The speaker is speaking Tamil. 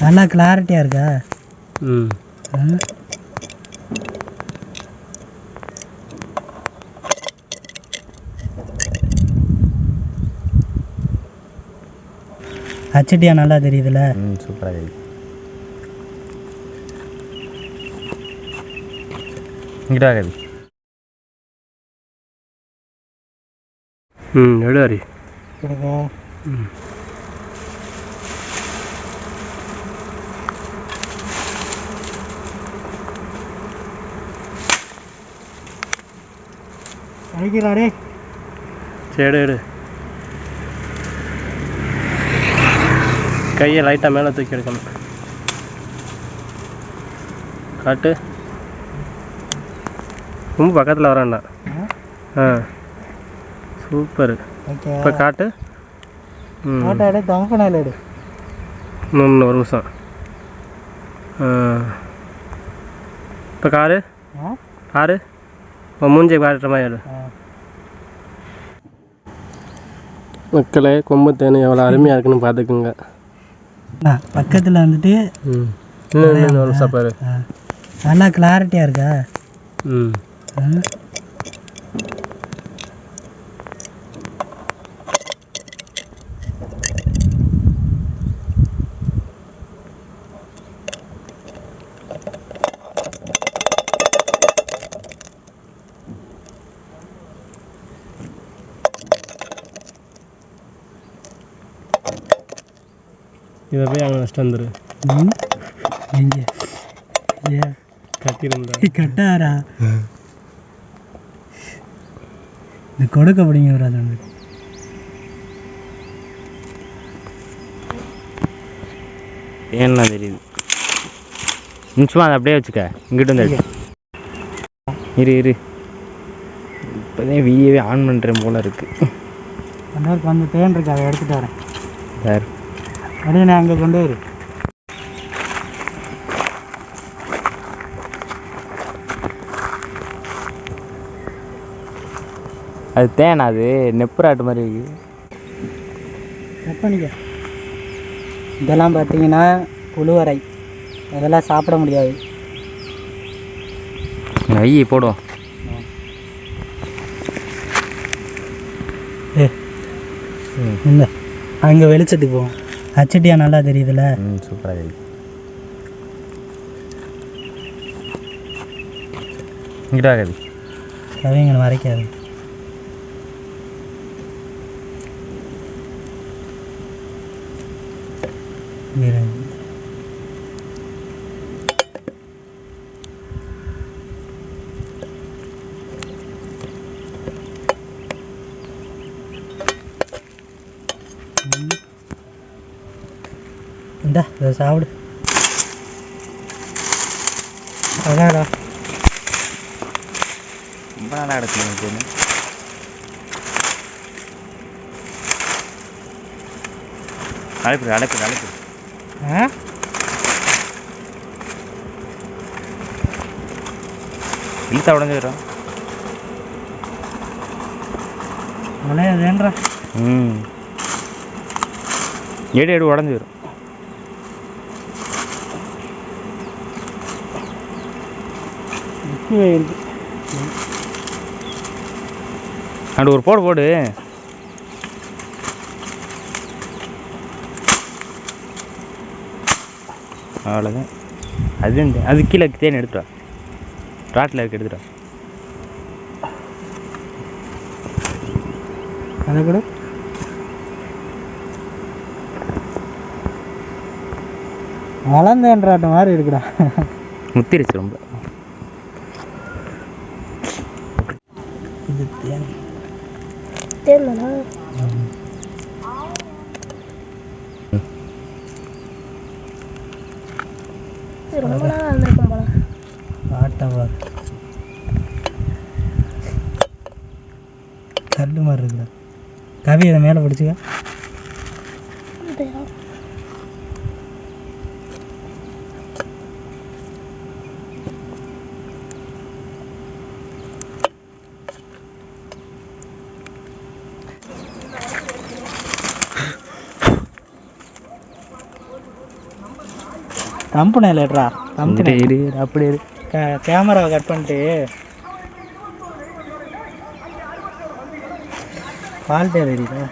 நல்லா கிளாரிட்டியாக இருக்கா? ம். ஹச்டியா நல்லா தெரியுதுல்ல ம் சூப்பராக இருக்கு இங்கிட்ட ம் எடு ஹரி ம். அடிக்கிறாடே சரி எடு. கையை லைட்டாக மேலே தூக்கி எடுக்கணும். காட்டு. ரொம்ப பக்கத்தில் வரான்டா ஆ? சூப்பர். இப்போ காட்டு. ம். ஃபோட்டோ எடு இன்னும் ஒரு நிமிஷம். இப்போ காரு. ஆ? காரு உன் மூஞ்சி காட்டுற மாதிரி எடு ஆ. மக்களே கொம்பு தேனு எவ்வளோ அருமையாக இருக்குன்னு பார்த்துக்குங்க. பக்கத்தில் வந்துட்டு ம். நல்லா கிளாரிட்டியாக இருக்கா? ம். இதை போய் அங்கே வச்சுட்டு வந்துரு. எங்க? ஏ? கட்டியிருந்தா கட்டாரா இது கொடுக்க பிடிங்க ஒரு அது ஒன்று ஏன்னா தெரியுது. நிமிஷமா அதை அப்படியே வச்சுக்க. இங்கிட்ட வந்து. இரு இரு. இப்போதான் வீடியோவே ஆன் பண்ணுறேன் போல இருக்கு. அந்த தேன் இருக்கு அதை எடுத்துட்டு வரேன். சார் அப்படியே நான் அங்கே கொண்டு வரு அது தேன் அது நெப்புராட்டு மாதிரி இருக்கு. கட் இதெல்லாம் பார்த்தீங்கன்னா புழுவரை. அதெல்லாம் சாப்பிட முடியாது. ஐயே போடும் ஏ அங்கே வெளிச்சத்துக்கு போவோம். ஹச்டியா நல்லா தெரியுதுல்ல ம் சூப்பராக இருக்கு இங்கிட்ட கவி. கவிங்களை மறைக்காது. இரு. இந்தா இதை சாப்பிடு. அதாடா ரொம்ப நாளாக எடுக்கணும் எனக்கு அழைப்பு அழைப்பு அழைப்பு ஆ? இழுத்தா உடஞ்சிடும் விளையாதுன்றா ம். எடு எடு உடஞ்சிடும் அடு ஒரு போடு போடு. அவ்வளோதான் அது இந்த- அது கீழே தேன் எடுத்துடா ராட்டில் இருக்கு எடுத்துடா அதை கூட? வளர்ந்தேன்றாட்ட மாதிரி இருக்குடா. முத்திருச்சு ரொம்ப. இது தேன் ஆட்டவா கல்லு மாதிரி இருக்குடா. கவி இதை மேலே பிடிச்சிக்க. தம்பு இல்லைட்ரா தம்பு இரு, இரு இரு, கேமராவை கட் பண்ணிட்டு. ஃபால்ட்டே தெரியுதா